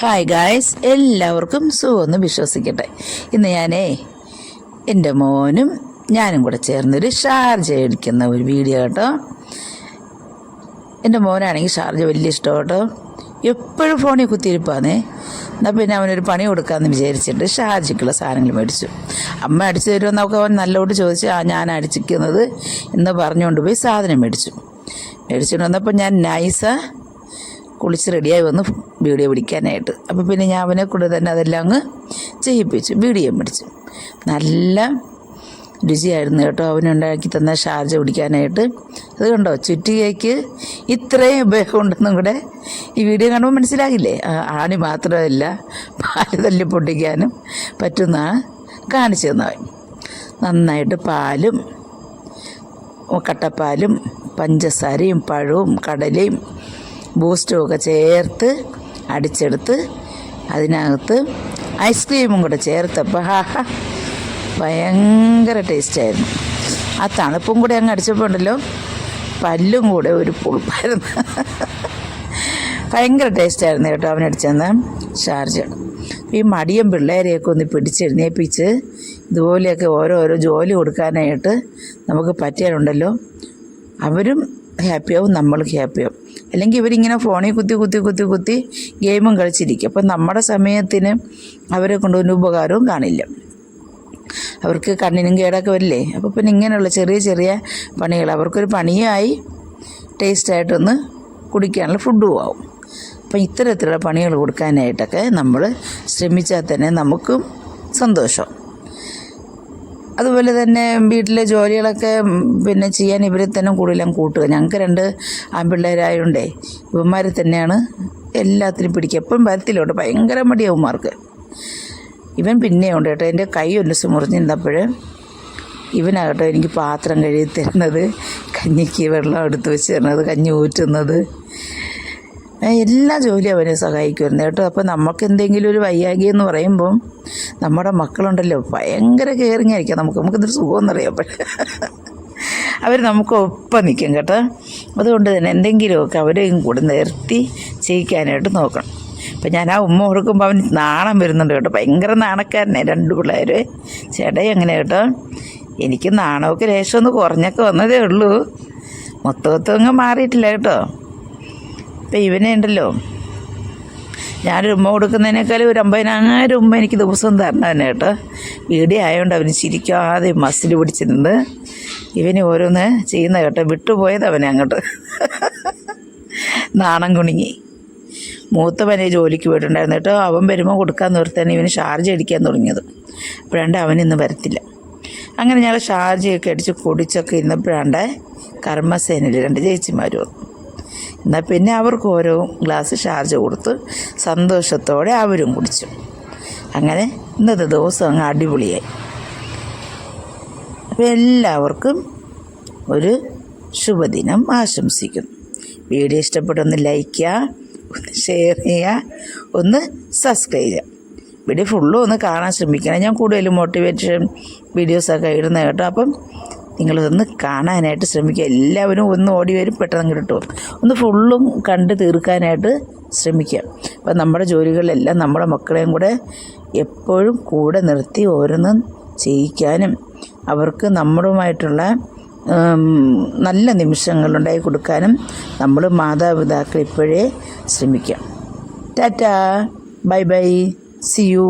Hi guys എല്ലാവർക്കും സുഖമെന്ന് വിശ്വസിക്കട്ടെ. ഇന്ന് ഞാനേ എന്റെ മോനും ഞാനും കൂടെ ചേർന്നൊരു ഷാർജ അടിക്കുന്ന ഒരു വീഡിയോ കേട്ടോ. എന്റെ മോനാണെങ്കിൽ ഷാർജ വലിയ ഇഷ്ടം കേട്ടോ എപ്പോഴും ഫോണിൽ കുത്തിയിരിപ്പാന്നേ. എന്നാൽ പിന്നെ അവനൊരു പണി കൊടുക്കാമെന്ന് വിചാരിച്ചിട്ട് ഷാർജയ്ക്കുള്ള സാധനങ്ങൾ മേടിച്ചു. അമ്മ അടിച്ചു തരുമെന്നൊക്കെ അവൻ നല്ലോട്ട് ചോദിച്ചു. ആ ഞാൻ അടിച്ചിരിക്കുന്നത് എന്ന് പറഞ്ഞുകൊണ്ട് പോയി സാധനം മേടിച്ചു. മേടിച്ചുകൊണ്ട് വന്നപ്പോൾ ഞാൻ നൈസ കുളിച്ച് റെഡിയായി വന്ന് വീഡിയോ പിടിക്കാനായിട്ട്. അപ്പോൾ പിന്നെ ഞാൻ അവനെ കൊണ്ട് തന്നെ അതെല്ലാം അങ്ങ് ചെയ്യിപ്പിച്ചു വീഡിയോ പിടിച്ചു. നല്ല രുചിയായിരുന്നു കേട്ടോ അവനുണ്ടാക്കി തന്ന ഷാർജ പിടിക്കാനായിട്ട്. അത് കണ്ടോ ചുറ്റികയ്ക്ക് ഇത്രയും ഉപയോഗം ഉണ്ടെന്നും കൂടെ ഈ വീഡിയോ കാണുമ്പോൾ മനസ്സിലാകില്ലേ? ആണി മാത്രമല്ല പാൽ തല്ലി പൊട്ടിക്കാനും പറ്റുന്നതാണ് കാണിച്ചു തന്നവൻ. നന്നായിട്ട് പാലും കട്ടപ്പാലും പഞ്ചസാരയും പഴവും കടലയും ബൂസ്റ്റും ഒക്കെ ചേർത്ത് അടിച്ചെടുത്ത് അതിനകത്ത് ഐസ്ക്രീമും കൂടെ ചേർത്തപ്പോൾ ഹാ ഹാ ഭയങ്കര ടേസ്റ്റായിരുന്നു. ആ തണുപ്പും കൂടെ അങ്ങ് അടിച്ചപ്പോൾ ഉണ്ടല്ലോ പല്ലും കൂടെ ഒരു പുളിപ്പായിരുന്നു. ഭയങ്കര ടേസ്റ്റായിരുന്നു കേട്ടോ അവനടിച്ചെന്ന് ഷാർജ. ഈ മടിയും പിള്ളേരെയൊക്കെ ഒന്ന് പിടിച്ചെഴുന്നേപ്പിച്ച് ഇതുപോലെയൊക്കെ ഓരോരോ ജോലി കൊടുക്കാനായിട്ട് നമുക്ക് പറ്റിയാലുണ്ടല്ലോ. അവരും ഹാപ്പിയാവും നമ്മൾ ഹാപ്പിയാവും അല്ലെങ്കിൽ ഇവരിങ്ങനെ ഫോണിൽ കുത്തി കുത്തി കുത്തി കുത്തി ഗെയിമും കളിച്ചിരിക്കും. അപ്പം നമ്മുടെ സമയത്തിന് അവരെ കൊണ്ടൊരു ഉപകാരവും കാണില്ല. അവർക്ക് കണ്ണിനും കേടൊക്കെ വരില്ലേ? അപ്പോൾ പിന്നെ ഇങ്ങനെയുള്ള ചെറിയ ചെറിയ പണികൾ അവർക്കൊരു പണിയായി ടേസ്റ്റായിട്ടൊന്ന് കുടിക്കാനുള്ള ഫുഡും ആവും. അപ്പം ഇത്തരത്തിലുള്ള പണികൾ കൊടുക്കാനായിട്ടൊക്കെ നമ്മൾ ശ്രമിച്ചാൽ തന്നെ നമുക്കും സന്തോഷം. അതുപോലെ തന്നെ വീട്ടിലെ ജോലികളൊക്കെ പിന്നെ ചെയ്യാൻ ഇവരെ തന്നെ കൂടുതലും കൂട്ടുക. ഞങ്ങൾക്ക് രണ്ട് ആൺപിള്ളേരായതുകൊണ്ടേ ഇവന്മാരെ തന്നെയാണ് എല്ലാത്തിനും പിടിക്കുക. എപ്പോഴും വരത്തില്ലോട്ട് ഭയങ്കര മടിയാവുമാർക്ക് ഇവൻ പിന്നെ ഉണ്ട് കേട്ടോ. എന്റെ കൈ ഒന്ന് മുറിഞ്ഞിരുന്നപ്പോൾ ഇവനാകട്ടോ എനിക്ക് പാത്രം കഴുകി തരുന്നത്. കഞ്ഞിക്ക് വെള്ളം എടുത്ത് വെച്ച് തരുന്നത്. കഞ്ഞി ഊറ്റുന്നത്. എല്ലാ ജോലിയും അവനെ സഹായിക്കുമായിരുന്നു കേട്ടോ. അപ്പോൾ നമുക്ക് എന്തെങ്കിലും ഒരു വയ്യാകി എന്ന് പറയുമ്പം നമ്മുടെ മക്കളുണ്ടല്ലോ ഭയങ്കര കെയറിങ് ആയിരിക്കാം നമുക്ക്. നമുക്കിതൊരു സുഖമെന്നറിയാം അപ്പോൾ അവർ നമുക്ക് ഒപ്പം നിൽക്കും കേട്ടോ. അതുകൊണ്ട് തന്നെ എന്തെങ്കിലുമൊക്കെ അവരെയും കൂടെ നിർത്തി ചെയ്യിക്കാനായിട്ട് നോക്കണം. അപ്പം ഞാൻ ആ ഉമ്മ കൊടുക്കുമ്പോൾ അവൻ നാണം വരുന്നുണ്ട് കേട്ടോ. ഭയങ്കര നാണക്കാരനെ രണ്ട് പിള്ളേർ ചേട്ടായി അങ്ങനെ കേട്ടോ? എനിക്ക് നാണമൊക്കെ ലേശമൊന്ന് കുറഞ്ഞൊക്കെ വന്നതേ ഉള്ളൂ. മൊത്തമൊത്തം മാറിയിട്ടില്ല കേട്ടോ. ഇപ്പം ഇവനെ ഉണ്ടല്ലോ ഞാനൊരു ഉമ്മ കൊടുക്കുന്നതിനേക്കാളും ഒരു അമ്പതിനായിരം ഉമ്മ എനിക്ക് ദിവസം തരണവനെ കേട്ടോ. വീഡിയോ ആയതുകൊണ്ട് അവന് ചിരിക്കാതെ മസിൽ പിടിച്ചിരുന്നത്. ഇവന് ഓരോന്ന് ചെയ്യുന്ന കേട്ടോ. വിട്ടുപോയത് അവനെ അങ്ങോട്ട്. നാണം കുണുങ്ങി. മൂത്തവനെ ജോലിക്ക് പോയിട്ടുണ്ടായിരുന്നു കേട്ടോ. അവൻ വരുമ്പോൾ കൊടുക്കാൻ നിർത്താൻ ഇവന് ഷാർജ് അടിക്കാൻ തുടങ്ങിയത്. അപ്പോഴാണ്ട് അവനിന്ന് വരത്തില്ല. അങ്ങനെ ഞങ്ങൾ ഷാർജയൊക്കെ അടിച്ച് കുടിച്ചൊക്കെ ഇരുന്നപ്പോഴാണ്ട് കർമ്മസേനയിൽ രണ്ട് ചേച്ചിമാർ വന്നു. എന്നാൽ പിന്നെ അവർക്ക് ഓരോ ഗ്ലാസ് ഷാർജ് കൊടുത്ത് സന്തോഷത്തോടെ അവരും കുടിച്ചു. അങ്ങനെ ഇന്നത്തെ ദിവസം അങ്ങ് അടിപൊളിയായി. അപ്പോൾ എല്ലാവർക്കും ഒരു ശുഭദിനം ആശംസിക്കുന്നു. വീഡിയോ ഇഷ്ടപ്പെട്ടൊന്ന് ലൈക്ക് ചെയ്യുക ഒന്ന് ഷെയർ ചെയ്യുക ഒന്ന് സബ്സ്ക്രൈബ് ചെയ്യുക. വീഡിയോ ഫുള്ളും ഒന്ന് കാണാൻ ശ്രമിക്കണം. ഞാൻ കൂടുതലും മോട്ടിവേഷൻ വീഡിയോസൊക്കെ ഇടുന്നത് കേട്ടോ. അപ്പം നിങ്ങളിതൊന്ന് കാണാനായിട്ട് ശ്രമിക്കുക. എല്ലാവരും ഒന്ന് ഓടി വരും പെട്ടെന്ന് കിട്ടും ഒന്ന് ഫുള്ളും കണ്ട് തീർക്കാനായിട്ട് ശ്രമിക്കുക. അപ്പം നമ്മുടെ ജോലികളിലെല്ലാം നമ്മുടെ മക്കളെയും കൂടെ എപ്പോഴും കൂടെ നിർത്തി ഓരോന്നും ചെയ്യിക്കാനും അവർക്ക് നമ്മളുമായിട്ടുള്ള നല്ല നിമിഷങ്ങളുണ്ടായി കൊടുക്കാനും നമ്മൾ മാതാപിതാക്കൾ ഇപ്പോഴേ ശ്രമിക്കാം tata. Bye bye. See you